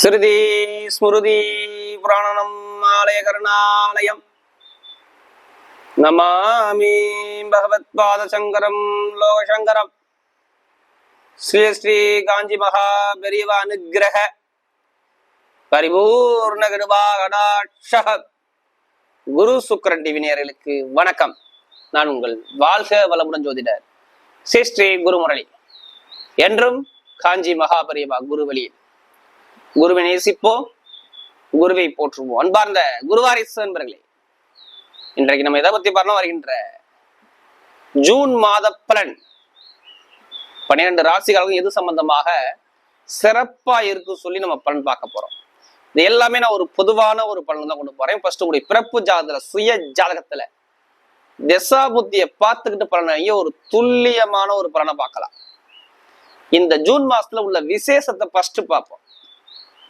ஸ்ருதி ஸ்மிருதி புராணனம் ஆலய கருணாலயம். நமாமி பகவத்பாத சங்கரம் லோகசங்கரம். ஸ்ரீ ஸ்ரீ காஞ்சி மகா பெரியவ அனுகிரக. பரிபூர்ண கிருபா குரு சுக்கரன் டிவி வணக்கம். நான் உங்கள் வாழ்க வளமுடன் ஜோதிடர் ஸ்ரீ ஸ்ரீ குருமுரளி. என்றும் காஞ்சி மகா பெரியவா குருவழியில் குருவை நேசிப்போ குருவை போற்றுவோம். அன்பார்ந்த குருவாரிசு நண்பர்களே இன்றைக்கு நம்ம எதை பத்தி பார்க்கலாம் வருகின்ற? ஜூன் மாத பலன். பன்னிரண்டு ராசிகளுக்கும் எது சம்பந்தமாக சிறப்பா இருக்கு சொல்லி நம்ம பலன் பார்க்க போறோம். இது எல்லாமே நான் ஒரு பொதுவான ஒரு பலன் தான் கொண்டு போறேன். ஃபர்ஸ்ட் உங்களுடைய பிறப்பு ஜாதகத்துல சுய ஜாதகத்துல திசா புத்தியை பார்த்துக்கிட்டு பலனையும் ஒரு துல்லியமான ஒரு பலனை பார்க்கலாம். இந்த ஜூன் மாசத்துல உள்ள விசேஷத்தை ஃபர்ஸ்ட் பார்ப்போம்.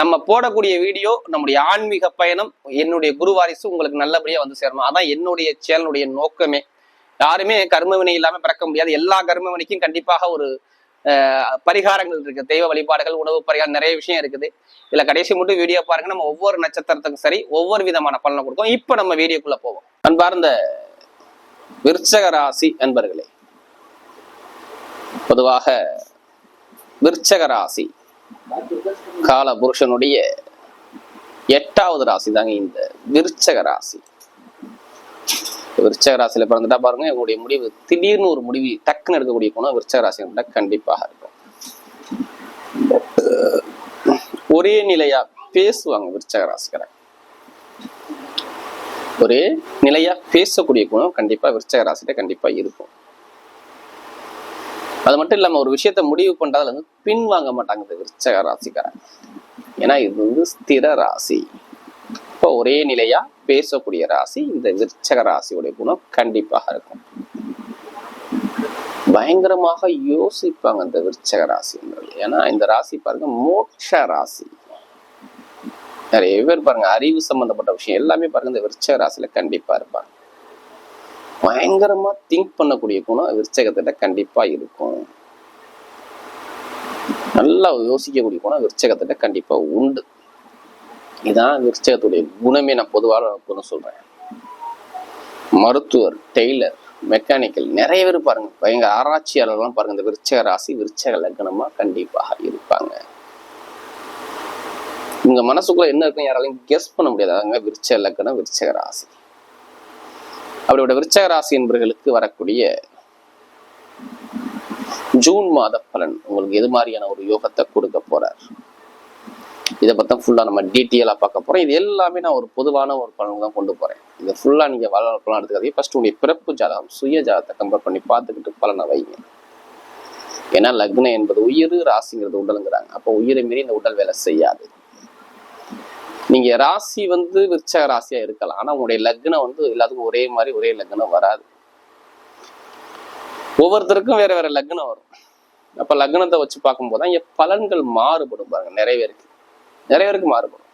நம்ம போடக்கூடிய வீடியோ நம்முடைய ஆன்மீக பயணம் என்னுடைய குரு வாரிசு உங்களுக்கு நல்லபடியா வந்து சேரணும். அதான் என்னுடைய சேனலுடைய நோக்கமே. யாருமே கர்மவினை இல்லாமல் இல்லாம பிறக்க முடியாது. எல்லா கர்மவினைக்கும் கண்டிப்பாக ஒரு பரிகாரங்கள் இருக்கு. தெய்வ வழிபாடுகள் உணவு பரிகாரம் நிறைய விஷயம் இருக்குது. இதுல கடைசி மட்டும் வீடியோ பாருங்க. நம்ம ஒவ்வொரு நட்சத்திரத்துக்கும் சரி ஒவ்வொரு விதமான பலனை கொடுக்கும். இப்ப நம்ம வீடியோக்குள்ள போவோம். அன்பார்ந்த விருச்சக ராசி அன்பர்களே பொதுவாக விருச்சக ராசி. கால புருஷனுடைய எட்டாவது ராசி தாங்க இந்த விருச்சக ராசி. விருச்சக ராசியில பிறந்துட்டா பாருங்க இவங்களுடைய முடிவு திடீர்னு ஒரு முடிவு டக்குன்னு எடுக்கக்கூடிய குணம் விருச்சக ராசி கண்டிப்பாக இருக்கும். ஒரே நிலையா பேசுவாங்க விருச்சக ராசிக்காரங்க. ஒரே நிலையா பேசக்கூடிய குணம் கண்டிப்பா விருச்சக ராசியில கண்டிப்பா இருக்கும். அது மட்டும் இல்லாம ஒரு விஷயத்த முடிவு பண்றதுல வந்து பின் வாங்க மாட்டாங்க இந்த விருச்சக ராசிக்காரன் ஏன்னா இது வந்து ஸ்திர ராசி. இப்போ ஒரே நிலையா பேசக்கூடிய ராசி இந்த விருச்சக ராசியுடைய குணம் கண்டிப்பாக இருக்கும். பயங்கரமாக யோசிப்பாங்க இந்த விருச்சக ராசி ஏன்னா இந்த ராசி பாருங்க மோட்ச ராசி. நிறைய பேர் பாருங்க அறிவு சம்பந்தப்பட்ட விஷயம் எல்லாமே பாருங்க இந்த விருச்சக ராசியில கண்டிப்பா இருப்பாங்க. பயங்கரமா திங்க் பண்ணக்கூடிய குணம் விருச்சகத்திட்ட கண்டிப்பா இருக்கும். நல்லா யோசிக்கக்கூடிய குணம் விருச்சகத்திட்ட கண்டிப்பா உண்டு. இதான் விருச்சகத்துடைய குணமே நான் பொதுவாக குணம் சொல்றேன். மருத்துவர் டெய்லர் மெக்கானிக்கல் நிறைய பேர் பாருங்க. பயங்கர ஆராய்ச்சியாளர்லாம் பாருங்க. இந்த விருச்சக ராசி விருச்சக லக்னமா கண்டிப்பாக இருப்பாங்க. உங்க மனசுக்குள்ள என்ன இருக்கும் யாராலையும் கெஸ் பண்ண முடியாது. அதாங்க விருச்சக லக்னம் விருச்சக ராசி. அப்படியோட விருச்சக ராசி என்பவர்களுக்கு வரக்கூடிய ஜூன் மாத பலன் உங்களுக்கு எது மாதிரியான ஒரு யோகத்தை கொடுக்க போறார்? இதை பத்தி ஃபுல்லா நம்ம டீட்டெயிலா பார்க்க போறோம். இது எல்லாமே நான் ஒரு பொதுவான ஒரு பலன் தான் கொண்டு போறேன். இதை ஃபுல்லா நீங்க வளர்க்கலாம் எடுத்துக்காதீங்க. ஃபர்ஸ்ட் உங்களுடைய பிறப்பு ஜாதகம் சுய ஜாதகத்தை கம்பேர் பண்ணி பார்த்துக்கிட்டு பலனை வைங்க. ஏன்னா லக்னம் என்பது உயிர் ராசிங்கிறது உடலுங்கிறாங்க. அப்போ உயிரை மீறி இந்த உடல் வேலை செய்யாது. நீங்க ராசி வந்து விருச்சக ராசியா இருக்கலாம். ஆனா உங்களுடைய லக்னம் வந்து எல்லாத்துக்கும் ஒரே மாதிரி ஒரே லக்னம் வராது. ஒவ்வொருத்தருக்கும் வேற வேற லக்னம் வரும். அப்ப லக்னத்தை வச்சு பார்க்கும்போது தான் இங்க பலன்கள் மாறுபடும் பாருங்க. நிறைய பேருக்கு. நிறைய பேருக்கு மாறுபடும்.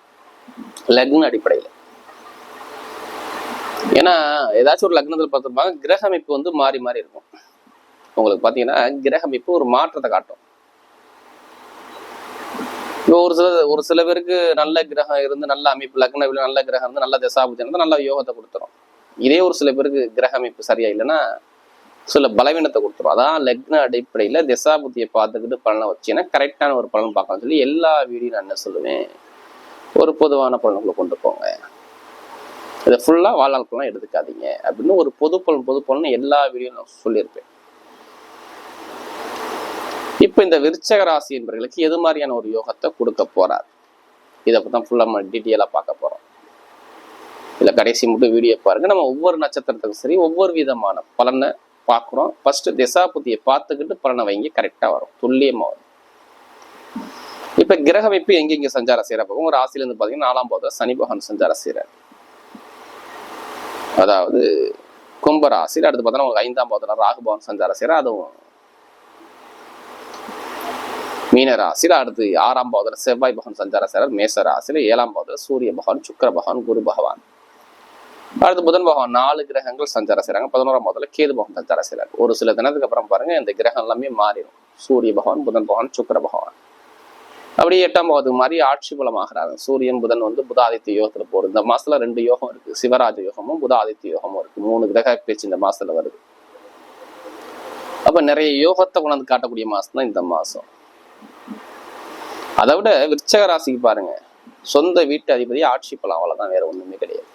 லக்ன அடிப்படையில. ஏன்னா ஏதாச்சும் ஒரு லக்னத்துல பார்த்துருப்பாங்க கிரக அமைப்பு வந்து மாறி மாறி இருக்கும். உங்களுக்கு பார்த்தீங்கன்னா கிரக அமைப்பு ஒரு மாற்றத்தை காட்டும். இப்போ ஒரு சில ஒரு சில பேருக்கு நல்ல கிரகம் இருந்து நல்ல அமைப்பு லக்ன நல்ல கிரகம் இருந்து நல்ல தசாபுத்தி இருந்து நல்ல யோகத்தை கொடுத்துரும். இதே ஒரு சில பேருக்கு கிரக அமைப்பு சரியா இல்லைன்னா சில பலவீனத்தை கொடுத்துரும். அதான் லக்ன அடிப்படையில திசாபுத்தியை பார்த்துக்கிட்டு பலனை வச்சீங்கன்னா கரெக்டான ஒரு பலன் பார்க்கணும்னு சொல்லி எல்லா வீடியும் நான் என்ன சொல்லுவேன்? ஒரு பொதுவான பலன்களை கொண்டு போங்க. இதை ஃபுல்லாக வாழ்நாள் எடுத்துக்காதீங்க. அப்படின்னு ஒரு பொது பலன் பொது பலன் எல்லா வீடியோ நான் சொல்லியிருப்பேன். இப்போ இந்த விருச்சக ராசி என்பவர்களுக்கு எது மாதிரியான ஒரு யோகத்தை கொடுக்க போறார்? இதை பற்றி தான் ஃபுல்லாக நம்ம டீட்டெயிலாக பார்க்க போகிறோம் இதில் கடைசி மட்டும் வீடியோ பாருங்க. நம்ம ஒவ்வொரு நட்சத்திரத்துக்கும் சரி ஒவ்வொரு விதமான பலனை பார்க்குறோம். ஃபர்ஸ்ட் திசாபுத்தியை பார்த்துக்கிட்டு பலனை வைங்க கரெக்டாக வரும். துல்லியமாக வரும். இப்போ கிரகமைப்பு எங்கெங்க சஞ்சாரம் செய்கிற பக்கம் ஒரு ராசியிலேருந்து பார்த்தீங்கன்னா நாலாம் பாவத்தில் சனி பகவான் சஞ்சாரம் செய்கிறார் அதாவது கும்பராசியில் அடுத்து பார்த்தோன்னா ஐந்தாம் பாவத்தில் ராகுபவன் சஞ்சாரம் செய்கிறார் அதுவும் மீன ராசியில் அடுத்து ஆறாம் பாவத்தில் செவ்வாய் பகவான் சஞ்சார செய்கிறார் மேச ராசியில் ஏழாம் பாவத்தில் சூரிய பகவான் சுக்கர பகவான் குரு பகவான். அடுத்து புதன் பகவான் நாலு கிரகங்கள் சஞ்சார செய்கிறாங்க பதினோராம் பாவத்தில் கேது பகவான் சஞ்சார செய்கிறாங்க ஒரு சில தினத்துக்கு அப்புறம் பாருங்க இந்த கிரகம் எல்லாமே மாறிடும். சூரிய பகவான் புதன் பகவான் சுக்கிர பகவான். அப்படியே எட்டாம் பாவத்துக்கு மாதிரி ஆட்சி பலமாகிறாங்க சூரியன் புதன் வந்து புதாதித்ய யோகத்தில் போகுது. இந்த மாசத்துல ரெண்டு யோகம் இருக்கு. சிவராஜ யோகமும் புதாதித்ய யோகமும் இருக்கு. மூணு கிரக பேச்சு இந்த மாசத்துல வருது. அப்ப நிறைய யோகத்தை உணர்ந்து காட்டக்கூடிய மாசம் தான் இந்த மாசம். அதை விட விருச்சக ராசிக்கு பாருங்க. சொந்த வீட்டு அதிபதி ஆட்சி பலம் அவ்வளவுதான் வேற ஒண்ணுமே கிடையாது.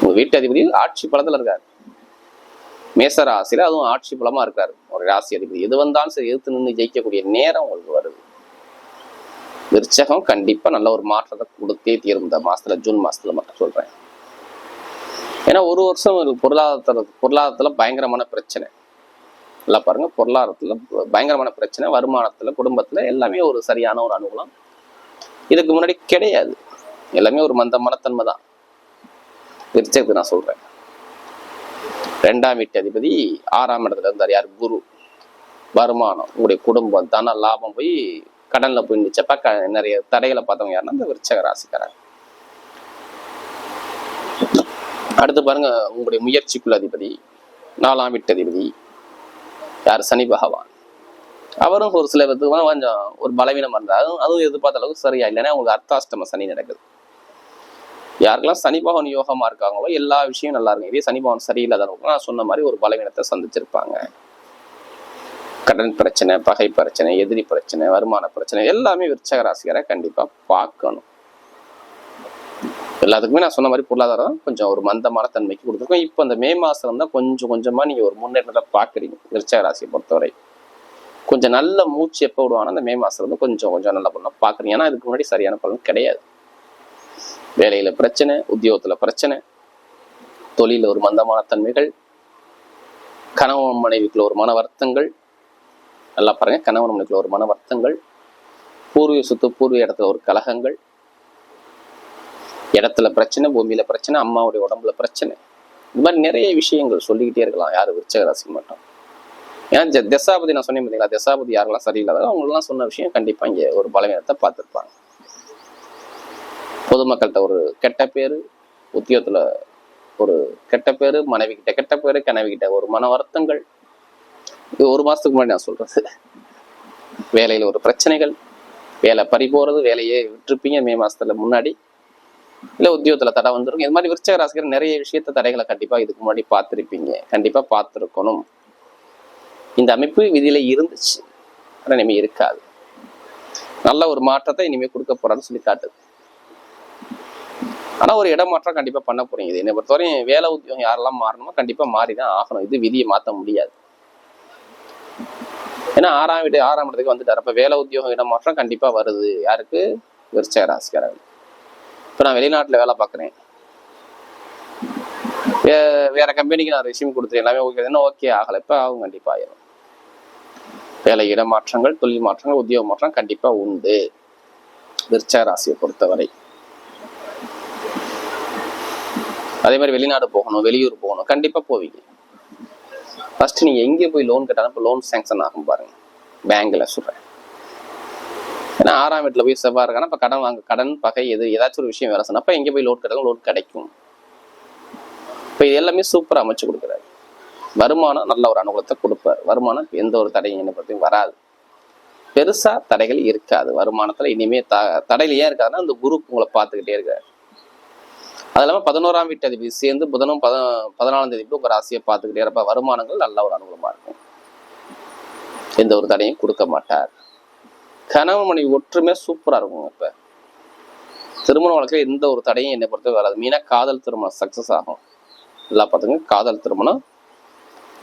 உங்க வீட்டு அதிபதி ஆட்சி பலத்துல இருக்காரு. மேச ராசியில அதுவும் ஆட்சி பலமா இருக்காரு. ஒரு ராசி அதிபதி எது வந்தாலும் சரி எதிர்த்து நின்று ஜெயிக்கக்கூடிய நேரம் உங்களுக்கு வருது. விருச்சகம் கண்டிப்பா நல்ல ஒரு மாற்றத்தை கொடுத்தே தீரும். இந்த மாசத்துல ஜூன் மாசத்துல மட்டும் சொல்றேன். ஏன்னா ஒரு வருஷம் ஒரு பொருளாதாரத்துல பொருளாதாரத்துல பயங்கரமான பிரச்சனை. நல்லா பாருங்க. பொருளாதாரத்துல பயங்கரமான பிரச்சனை வருமானத்துல குடும்பத்துல எல்லாமே ஒரு சரியான ஒரு அனுகூலம். இதுக்கு முன்னாடி கிடையாது. எல்லாமே ஒரு மந்த மனத்தன்மை தான். விருச்சகத்துக்கு நான் சொல்றேன். ரெண்டாம் வீட்டு அதிபதி ஆறாம் இடத்துல இருந்தார் யார்? குரு. வருமானம் உங்களுடைய குடும்பம் தன லாபம் போய் கடன்ல போய் நிச்சப்ப க நிறைய தடைகளை பார்த்தவங்க யாருன்னா இந்த விருச்சக ராசிக்காரங்க அடுத்து பாருங்க உங்களுடைய முயற்சிக்குள்ள அதிபதி நாலாம் வீட்டு அதிபதி யார்? சனி பகவான். அவரும் ஒரு சில விதத்துக்கு கொஞ்சம் ஒரு பலவீனம் இருந்தார். அதுவும் அதுவும் எதிர்பார்த்த அளவுக்கு சரியா இல்லைன்னா உங்களுக்கு அர்த்தாஷ்டம சனி நடக்குது. யாருக்கெல்லாம் சனி பகவான் யோகமா இருக்காங்களோ எல்லா விஷயம் நல்லா இருக்கும். இதே சனி பகவான் சரியில்லாதவங்க நான் சொன்ன மாதிரி ஒரு பலவீனத்தை சந்திச்சிருப்பாங்க. கடன் பிரச்சனை பகை பிரச்சனை எதிரி பிரச்சனை வருமான பிரச்சனை எல்லாமே விருச்சக ராசிகரை கண்டிப்பா பார்க்கணும். எல்லாத்துக்குமே நான் சொன்ன மாதிரி பொருளாதாரம் கொஞ்சம் ஒரு மந்தமான தன்மைக்கு கொடுத்துருக்கோம். இப்போ அந்த மே மாதம் தான் கொஞ்சம் கொஞ்சமாக நீங்கள் ஒரு முன்னேற்றத்தை பார்க்குறீங்க. விருச்சக ராசியை பொறுத்தவரை. கொஞ்சம் நல்ல மூச்சு எப்போ விடுவாங்கன்னா அந்த மே மாதம் வந்து கொஞ்சம் கொஞ்சம் நல்ல பண்ண பார்க்குறீங்க. ஏன்னா இதுக்கு முன்னாடி சரியான பலன் கிடையாது. வேலையில் பிரச்சனை உத்தியோகத்தில் பிரச்சனை தொழிலில் ஒரு மந்தமான தன்மைகள் கணவன் மனைவிக்குள்ள ஒரு மன வருத்தங்கள் நல்லா பாருங்கள் கணவன் மனைவிக்குள்ள ஒரு மன வருத்தங்கள் பூர்வீக சொத்து பூர்வீக இடத்துல ஒரு கலகங்கள் இடத்துல பிரச்சனை பூமியில பிரச்சனை அம்மாவுடைய உடம்புல பிரச்சனை. இது மாதிரி நிறைய விஷயங்கள் சொல்லிக்கிட்டே இருக்கலாம். யார்? விருச்சக ராசி மட்டும். ஏன்னா தசாபதி நான் சொன்னேன் பார்த்தீங்களா தசாபதி யாரெல்லாம் சரியில்லாத அவங்களெல்லாம் சொன்ன விஷயம் கண்டிப்பாக இங்கே ஒரு பலவீனத்தை பார்த்துருப்பாங்க. பொதுமக்கள்கிட்ட ஒரு கெட்ட பேரு உத்தியோகத்துல ஒரு கெட்ட பேரு மனைவி கிட்ட கெட்ட பேரு கனவி கிட்ட ஒரு மன வருத்தங்கள். இது ஒரு மாசத்துக்கு முன்னாடி நான் சொல்றது. வேலையில ஒரு பிரச்சனைகள் வேலை பறி போகிறது வேலையே விட்டுருப்பீங்க மே மாசத்துல முன்னாடி. இல்ல உத்தியோகத்தில் தடை வந்திருக்கும். இது மாதிரி விருச்சக ராசிகர் நிறைய விஷயத்த தடைகளை கண்டிப்பா இதுக்கு முன்னாடி பார்த்திருப்பீங்க. கண்டிப்பா பார்த்திருக்கணும். இந்த அமைப்பு விதியில் இருந்துச்சு. ஆனால் இனிமேல் இருக்காது. நல்ல ஒரு மாற்றத்தை இனிமேல் கொடுக்க போகிறான்னு சொல்லி காட்டுது. ஆனா ஒரு இடமாற்றம் கண்டிப்பா பண்ண போறீங்க. இது என்னை பொறுத்தவரையும் வேலை உத்தியோகம் யாரெல்லாம் மாறணுமோ கண்டிப்பா மாறிதான் ஆகணும். இது விதியை மாத்த முடியாது. ஏன்னா ஆறாம் வீடு ஆறாம் இடத்துக்கு வந்துட்டார். அப்ப வேலை உத்தியோகம் இடமாற்றம் கண்டிப்பா வருது. யாருக்கு? விருச்சக ராசிக்காரர்கள் நான் வெளிநாட்டுல வேலை பார்க்குறேன் வே வேற கம்பெனிக்கு நான் ரெசியூம் கொடுத்துருக்கேன் எல்லாமே ஓகே என்ன ஓகே ஆகலை. இப்போ ஆகும். கண்டிப்பா ஆயிரும். வேலை இடமாற்றங்கள் தொழில் மாற்றங்கள் உத்தியோக மாற்றம் கண்டிப்பா உண்டு. விருச்ச ராசியை பொறுத்தவரை. அதே மாதிரி வெளிநாடு போகணும் வெளியூர் போகணும். கண்டிப்பா போவீங்க. ஃபர்ஸ்ட் நீங்க எங்கே போய் லோன் கேட்டாலும் இப்போ லோன் சேங்ஷன் ஆகும் பாருங்க. பேங்க்ல சொல்கிறேன் ஏன்னா ஆறாம் வீட்டுல போய் செவ்வாய் இருக்கானா இப்போ கடன் வாங்க கடன் பகை எது ஏதாச்சும் ஒரு விஷயம் வேலை சொன்னா அப்போ எங்கே போய் லோட் கிடைக்கும் லோட் கிடைக்கும். இப்போ இது எல்லாமே சூப்பரா அமைச்சு கொடுக்குறாரு. வருமானம் நல்ல ஒரு அனுகூலத்தை கொடுப்பார். வருமானம் எந்த ஒரு தடையும் என்ன பற்றியும் வராது. பெருசா தடைகள் இருக்காது. வருமானத்துல இனிமே த தடையில் ஏன் இருக்காதுன்னா அந்த குரு உங்களை பார்த்துக்கிட்டே இருக்காரு. அது இல்லாமல் பதினோராம் வீட்டு அதிபதி சேர்ந்து புதனும் பத பதினாலாம் தேதி உங்கள் ராசியை பார்த்துக்கிட்டே இருப்ப வருமானங்கள் நல்ல ஒரு அனுகூலமா இருக்கும். எந்த ஒரு தடையும் கொடுக்க மாட்டார். கணவன் மனைவி ஒற்றுமே சூப்பரா இருக்கும் இப்ப. திருமண வழக்கில் எந்த ஒரு தடையும் என்னை பொறுத்தவரை வராது. மெயினாக காதல் திருமணம் சக்ஸஸ் ஆகும். எல்லாம் பார்த்துங்க காதல் திருமணம்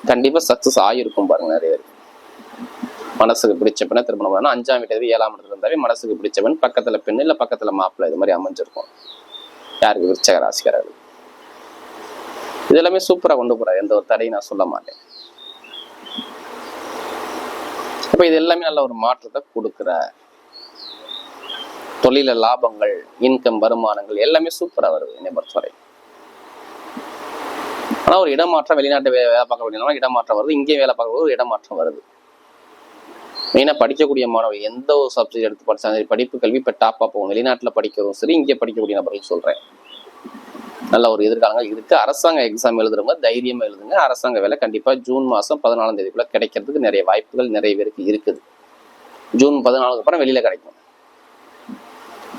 கண்டிப்பாக சக்ஸஸ் ஆகிருக்கும் பாருங்க நிறைய பேர் மனசுக்கு பிடிச்ச பெண்ணை திருமணம் பண்ணணும். அஞ்சாம் வீட்டு ஏழாம் இடத்துல இருந்தாவே மனசுக்கு பிடிச்ச பெண் பக்கத்துல பெண் இல்லை பக்கத்துல மாப்பிள்ளை இது மாதிரி அமைஞ்சிருக்கும். யாருக்கு விருச்சக ராசிக்காரர்கள் இது எல்லாமே சூப்பரா கொண்டு போறாரு. எந்த ஒரு தடையும் நான் சொல்ல மாட்டேன். அப்ப இது எல்லாமே நல்ல ஒரு மாற்றத்தை கொடுக்குற தொழில லாபங்கள் இன்கம் வருமானங்கள் எல்லாமே சூப்பரா வருது. என்னை பொறுத்தவரை. ஆனா ஒரு இடமாற்றம் வெளிநாட்டு வேலை வேலை பார்க்க வேண்டிய இடமாற்றம் வருது. இங்கே வேலை பார்க்க ஒரு இடமாற்றம் வருது. மெயினாக படிக்கக்கூடிய மாணவர் எந்த ஒரு சப்ஜெக்ட் எடுத்து படிச்சாலும் சரி படிப்பு கல்வி இப்போ டாப்பாக போகும். வெளிநாட்டில் படிக்கிறதும் சரி இங்கே படிக்கக்கூடிய நபர்கள் சொல்கிறேன் நல்ல ஒரு எதிர்காலங்கள் இருக்கு. அரசாங்க எக்ஸாம் எழுதுறவங்க தைரியமா எழுதுங்க. அரசாங்க வேலை கண்டிப்பா ஜூன் மாசம் பதினாலாம் தேதிக்குள்ள கிடைக்கிறதுக்கு நிறைய வாய்ப்புகள் நிறைய பேருக்கு இருக்குது. ஜூன் பதினாலுக்கு அப்புறம் வெளியில கிடைக்கும்.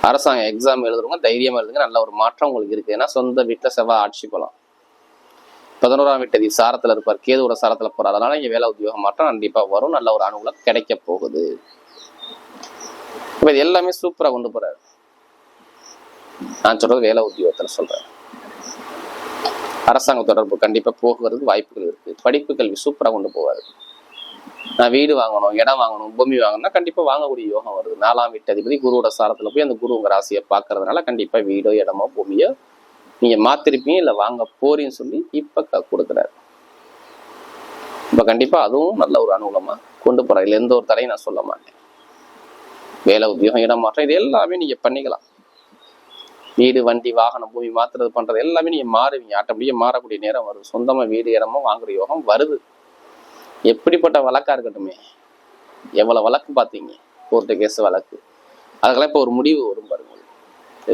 அரசாங்க எக்ஸாம் எழுதுறவங்க தைரியமா எழுதுங்க. நல்ல ஒரு மாற்றம் உங்களுக்கு இருக்கு. ஏன்னா சொந்த வீட்டுல செவ்வாய் ஆட்சி போலாம். பதினோராம் வீட்டதி சாரத்துல இருப்பார். கேதுவோட சாரத்துல போறார். அதனால இங்க வேலை உத்தியோகம் மாற்றம் கண்டிப்பா வரும். நல்ல ஒரு அனுகூலம் கிடைக்க போகுது. இப்ப இது எல்லாமே சூப்பரா கொண்டு போறாரு. நான் சொல்றது வேலை உத்தியோகத்துல சொல்றேன். அரசாங்க தொடர்பு கண்டிப்பா போகிறதுக்கு வாய்ப்புகள் இருக்கு. படிப்பு கல்வி சூப்பரா கொண்டு போவாரு. நான் வீடு வாங்கணும் இடம் வாங்கணும் பூமி வாங்கணும்னா கண்டிப்பா வாங்கக்கூடிய யோகம் வருது. நாலாம் வீட்டு அதிபதி குருவோட சாரத்துல போய் அந்த குருவங்க ராசியை பார்க்கறதுனால கண்டிப்பா வீடோ இடமோ பூமியோ நீங்க மாத்திருப்பீங்க இல்ல வாங்க போறீன்னு சொல்லி இப்ப க- கொடுக்குறாரு. இப்ப கண்டிப்பா அதுவும் நல்ல ஒரு அனுகூலமா கொண்டு போறாரு. இதுல எந்த ஒரு தடையும் நான் சொல்ல மாட்டேன். வேலை உத்தியோகம் இடம் மாற்றம் இது எல்லாமே நீங்க பண்ணிக்கலாம். வீடு வண்டி வாகனம் பூமி மாத்துறது பண்றது எல்லாமே நீங்க மாறுவீங்க. ஆட்டோமேட்டிக்கா மாறக்கூடிய நேரம் வரும். சொந்தமா வீடு இடமும் வாங்குற யோகம் வருது. எப்படிப்பட்ட வழக்கா இருக்கட்டுமே எவ்வளவு வழக்கு பார்த்தீங்க? கோர்ட்டு கேஸ் வழக்கு. அதுக்கெல்லாம் இப்போ ஒரு முடிவு வரும் பாருங்க.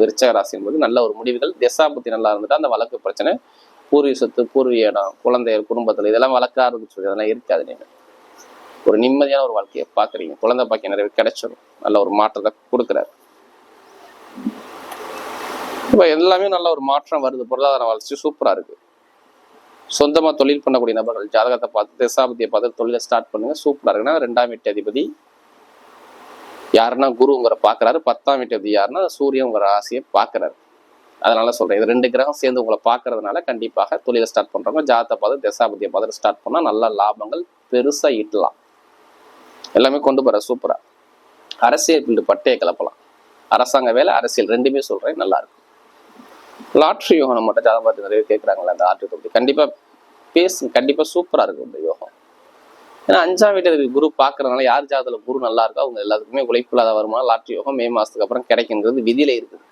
விருச்சக ராசி என்பது நல்ல ஒரு முடிவுகள். திசாபுத்தி நல்லா இருந்துட்டு அந்த வழக்கு பிரச்சனை பூர்வீக சொத்து பூர்வீக இடம் குழந்தைகள் குடும்பத்தில் இதெல்லாம் வழக்கா இருந்துச்சு சொல்லி அதெல்லாம் இருக்காது நீங்கள் ஒரு நிம்மதியான ஒரு வாழ்க்கையை பார்க்குறீங்க. குழந்தை பாக்கிய நிறைய கிடைச்சிடும் நல்ல ஒரு மாற்றத்தை கொடுக்குறாரு. இப்போ எல்லாமே நல்ல ஒரு மாற்றம் வருது. பொருளாதார வளர்ச்சி சூப்பராக இருக்கு. சொந்தமாக தொழில் பண்ணக்கூடிய நபர்கள் ஜாதகத்தை பார்த்து தசாபதியை பார்த்து தொழிலை ஸ்டார்ட் பண்ணுங்க சூப்பராக இருக்குன்னா ரெண்டாம் வீட்டு அதிபதி யாருன்னா குரு உங்களை பார்க்குறாரு. பத்தாம் வீட்டு அதிபதி யாருன்னா சூரியன் உங்கள் ராசியை பார்க்குறாரு. அதனால சொல்றேன் இது ரெண்டு கிரகம் சேர்ந்து உங்களை பார்க்கறதுனால கண்டிப்பாக தொழிலை ஸ்டார்ட் பண்றவங்க ஜாதகத்தை பார்த்து தசாபதியை பார்த்து ஸ்டார்ட் பண்ணால் நல்ல லாபங்கள் பெருசாக ஈட்டலாம். எல்லாமே கொண்டு போற சூப்பராக அரசியல் பட்டையை கிளப்பலாம். அரசாங்க வேலை அரசியல் ரெண்டுமே சொல்றேன் நல்லா இருக்கும். லாட்ரி யோகம் மட்டும் ஜாதகம் பார்த்து நிறைய கேட்குறாங்களே கேட்குறாங்களா அந்த ஆர்டி தொகுதி கண்டிப்பாக பேசு கண்டிப்பாக சூப்பரா இருக்கும் இந்த யோகம். ஏன்னா அஞ்சாம் வீட்டு குரு பார்க்கறதுனால யார் ஜாதகத்தில் குரு நல்லா இருக்கோ அவங்க எல்லாத்துக்குமே உழைப்பு இல்லாத லாட்ரி யோகம் மே மாதத்துக்கு அப்புறம் கிடைக்குங்கிறது விதியில இருக்குது.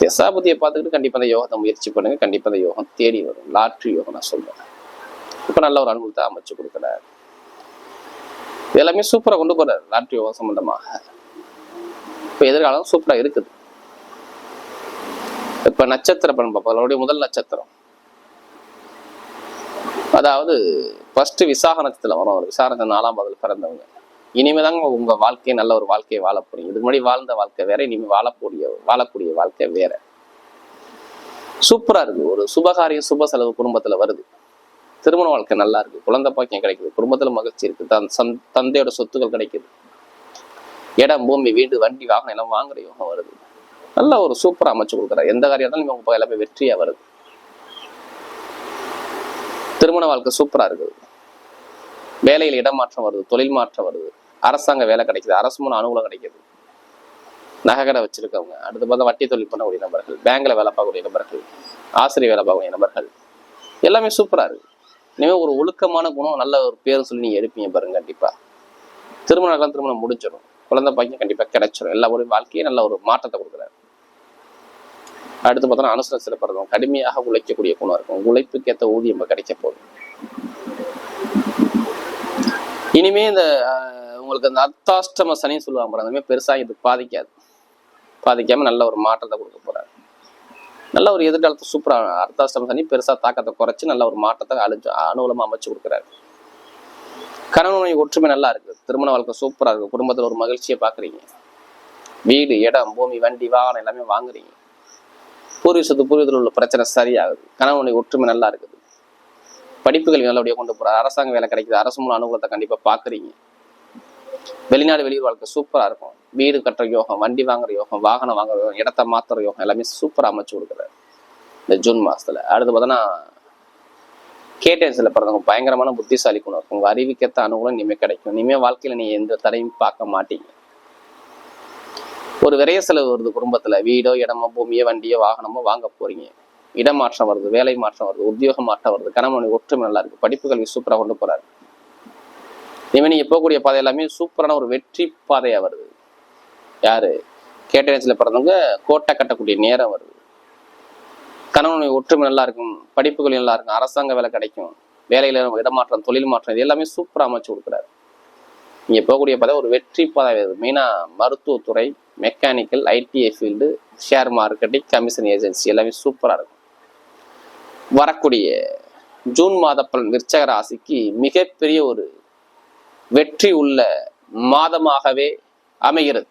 தசாபதியை பார்த்துக்கிட்டு கண்டிப்பா அந்த யோகத்தை முயற்சி பண்ணுங்க கண்டிப்பா அந்த யோகம் தேடி வரும். லாட்ரி யோகம் நான் சொல்றேன். இப்போ நல்ல ஒரு அனுபவத்தை அமைச்சு கொடுக்குறாரு. எல்லாமே சூப்பரா கொண்டு போறாரு லாட்ரி யோகம் சம்பந்தமாக. இப்போ எதிர்காலம் சூப்பரா இருக்குது. இப்ப நட்சத்திர பலன் பார்ப்போம். முதல் நட்சத்திரம். அதாவது ஃபர்ஸ்ட் விசாக நட்சத்திரம் வரும். அவர் விசாக நட்சத்திரம் நாலாம் பாதத்தில் பிறந்தவங்க. இனிமேதாங்க உங்க வாழ்க்கையை நல்ல ஒரு வாழ்க்கையை வாழ போறீங்க. இதுக்கு முன்னாடி வாழ்ந்த வாழ்க்கை வேற இனிமே வாழக்கூடிய வாழக்கூடிய வாழ்க்கை வேற. சூப்பரா இருக்கு. ஒரு சுபகாரியம் சுப செலவு குடும்பத்துல வருது. திருமண வாழ்க்கை நல்லா இருக்கு. குழந்தை பாக்கியம் கிடைக்குது. குடும்பத்துல மகிழ்ச்சி இருக்கு. தன் சந்- தந்தையோட சொத்துக்கள் கிடைக்குது. இடம் பூமி வீடு வண்டி வாகனம் எல்லாம் வாங்குற யோகம் வருது. நல்ல ஒரு சூப்பரா அமைச்சு கொடுக்குறாரு. எந்த காரியம் இருந்தாலும் உங்க எல்லாமே வெற்றியா வருது. திருமண வாழ்க்கை சூப்பரா இருக்குது. வேலையில் இடமாற்றம் வருது தொழில் மாற்றம் வருது. அரசாங்க வேலை கிடைக்குது அரசு மூணு அனுகூலம் கிடைக்குது. நகைக்கடை வச்சிருக்கவங்க அடுத்து பார்த்தா வட்டி தொழில் பண்ணக்கூடிய நபர்கள் பேங்க்ல வேலை பார்க்கக்கூடிய நபர்கள் ஆசிரியர் வேலை பார்க்கக்கூடிய நபர்கள் எல்லாமே சூப்பரா இருக்கு. இனிமேல் ஒரு ஒழுக்கமான குணம் நல்ல ஒரு பேர் சொல்லி நீங்கள் எடுப்பீங்க பாருங்க கண்டிப்பா. திருமணம் திருமணம் முடிஞ்சிடும். குழந்தை பையன் கண்டிப்பாக கிடைச்சிடும் எல்லா ஒரு வாழ்க்கையே நல்ல ஒரு மாற்றத்தை கொடுக்குறாரு. அடுத்து பார்த்தோன்னா அனுசர இருக்கும் கடுமையாக உழைக்கக்கூடிய குணம் இருக்கும். உழைப்புக்கேற்ற ஊதியம் கிடைக்க போகுது. இனிமே இந்த ஆஹ், உங்களுக்கு அந்த அர்த்தாஷ்டம சனின்னு சொல்லுவாங்க பாருங்க, அந்த மாதிரி இது பாதிக்காது. பாதிக்காம நல்ல ஒரு மாற்றத்தை கொடுக்க போறாரு. நல்ல ஒரு எதிர்காலத்தை சூப்பராக அர்த்தாஷ்டம சனி பெருசாக தாக்கத்தை குறைச்சி நல்ல ஒரு மாற்றத்தை அழிஞ்சு அனுகூலமாக அமைச்சு கொடுக்குறாரு. கணவன் ஒற்றுமை நல்லா இருக்கு. திருமண வாழ்க்கை சூப்பரா இருக்கு. குடும்பத்தில் ஒரு மகிழ்ச்சியை பார்க்குறீங்க. வீடு இடம் பூமி வண்டி வாகனம் எல்லாமே வாங்குறீங்க. பூர்வீக சொத்து பூர்வீகத்தில் உள்ள பிரச்சனை சரியாகுது. கணவனுடைய ஒற்றுமை நல்லா இருக்குது. படிப்புகள் நல்லபடியாக கொண்டு போகிறார் அரசாங்க வேலை கிடைக்குது. அரசு மூலம் அனுகூலத்தை கண்டிப்பாக பார்க்குறீங்க வெளிநாடு வெளியூர் வாழ்க்கை சூப்பராக இருக்கும். வீடு கட்டுற யோகம் வண்டி வாங்குற யோகம் வாகனம் வாங்குற யோகம் இடத்த மாத்துற யோகம் எல்லாமே சூப்பராக அமைச்சு கொடுக்குறாரு இந்த ஜூன் மாதத்தில் அடுத்து பார்த்தோன்னா கேட்டன்ஸ்ல பிறந்தவங்க பயங்கரமான புத்திசாலி குணம் இருக்கும். உங்கள் அறிவுக்கேத்த அனுகூலம் இனிமே கிடைக்கும். இனிமேல் வாழ்க்கையில் நீ எந்த தடையும் பார்க்க மாட்டீங்க. ஒரு விரைய செலவு வருது குடும்பத்தில். வீடோ இடமோ பூமியோ வண்டியோ வாகனமோ வாங்க போறீங்க. இடமாற்றம் வருது வேலை மாற்றம் வருது உத்தியோக மாற்றம் வருது கணவனுடைய ஒற்றுமை நல்லா இருக்கு. படிப்பு கல்வி சூப்பராக கொண்டு போறாரு. இனிமே நீங்க போகக்கூடிய பாதை எல்லாமே சூப்பரான ஒரு வெற்றி பாதையா வருது. யாரு? கேட்டரன்ஸ்ல பிறந்தவங்க கோட்டை கட்டக்கூடிய நேரம் வருது. கணவனுடைய ஒற்றுமை நல்லா இருக்கும் படிப்புகள் நல்லா இருக்கும் அரசாங்க வேலை கிடைக்கும் வேலையில இடமாற்றம் தொழில் மாற்றம் இது எல்லாமே சூப்பராக அமைச்சு கொடுக்குறாரு. நீங்க போகக்கூடிய பாதை ஒரு வெற்றி பாதை வருது. மெயினா மருத்துவத்துறை mechanical ITI field share marketing commission agency எல்லாமே சூப்பராக இருக்கும். வரக்கூடிய ஜூன் மாத பலன் விற்சக ராசிக்கு மிகப்பெரிய ஒரு வெற்றி உள்ள மாதமாகவே அமைகிறது.